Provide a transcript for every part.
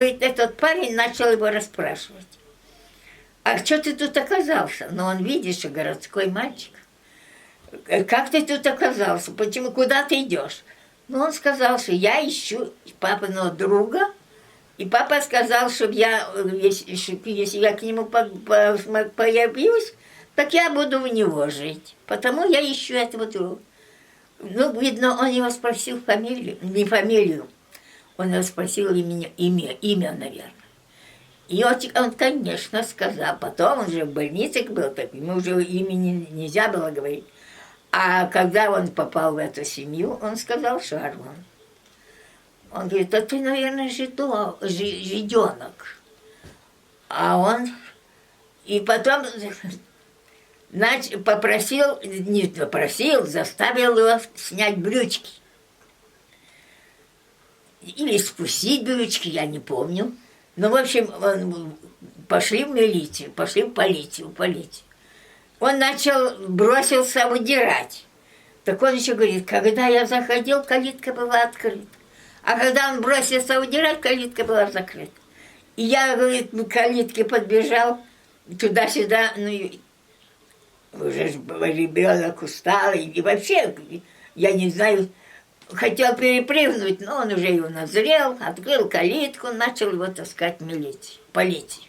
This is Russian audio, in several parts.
Этот парень начал его расспрашивать. А что ты тут оказался? Ну, он, видишь, что городской мальчик. «Э, Как ты тут оказался? Почему? Куда ты идешь? Ну, он сказал, что я ищу папиного друга. И папа сказал, чтобы я, если, что если я к нему появлюсь, так я буду у него жить. Потому я ищу этого друга. Ну, видно, он его спросил фамилию, не фамилию. Он спросил имя, имя, имя наверное. И он, он, конечно, сказал. Потом он же в больнице был, так ему уже имени нельзя было говорить. А когда он попал в эту семью, он сказал Шарлон. Он говорит, а ты, наверное, жидо, жи- жиденок. А он... И потом нач, попросил, не попросил, заставил его снять брючки. Или спустить брючки, я не помню. Ну, в общем, он, пошли в милицию, пошли в полицию, в полицию. Он начал, бросился удирать. Так он еще говорит, когда я заходил, калитка была открыта. А когда он бросился удирать, калитка была закрыта. И я, говорит, к калитке подбежал, туда-сюда, ну, уже ребенок усталый, и вообще, я не знаю, хотел перепрыгнуть, но он уже его назрел, открыл калитку, начал его таскать в милицию, полицию.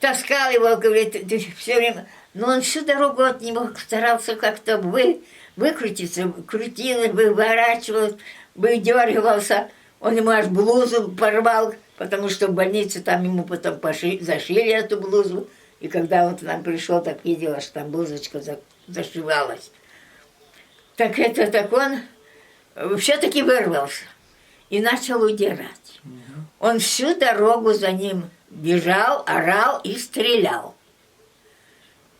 Таскал его, говорит, все время, но он всю дорогу от него старался как-то вы, выкрутиться, крутил, выворачивал, выдергивался. Он ему аж блузу порвал, потому что в больнице там ему потом поши, зашили эту блузу. И когда он к нам пришел, так видела, что там блузочка за- зашивалась. Так это так он все-таки вырвался и начал удирать. Он всю дорогу за ним бежал, орал и стрелял.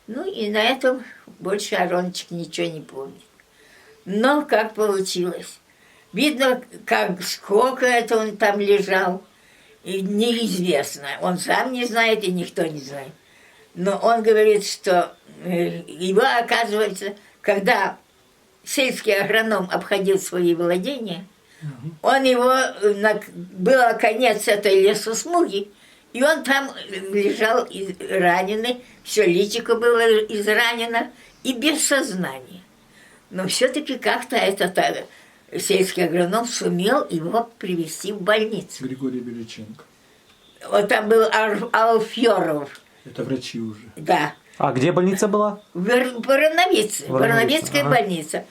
Ну и на этом больше Арончик ничего не помнит. Но как получилось? Видно, как сколько это он там лежал, и неизвестно. Он сам не знает, и никто не знает. Но он говорит, что э, его, оказывается, когда сельский агроном обходил свои владения, он его, был конец этой лесосмуги, и он там лежал раненый, все личико было изранено и без сознания. Но все-таки как-то этот э, сельский агроном сумел его привести в больницу. Григорий Беличенко. Вот там был Алферов, Это врачи уже. да. А где больница была? В Вороновице, Вороновицкая ага. больница.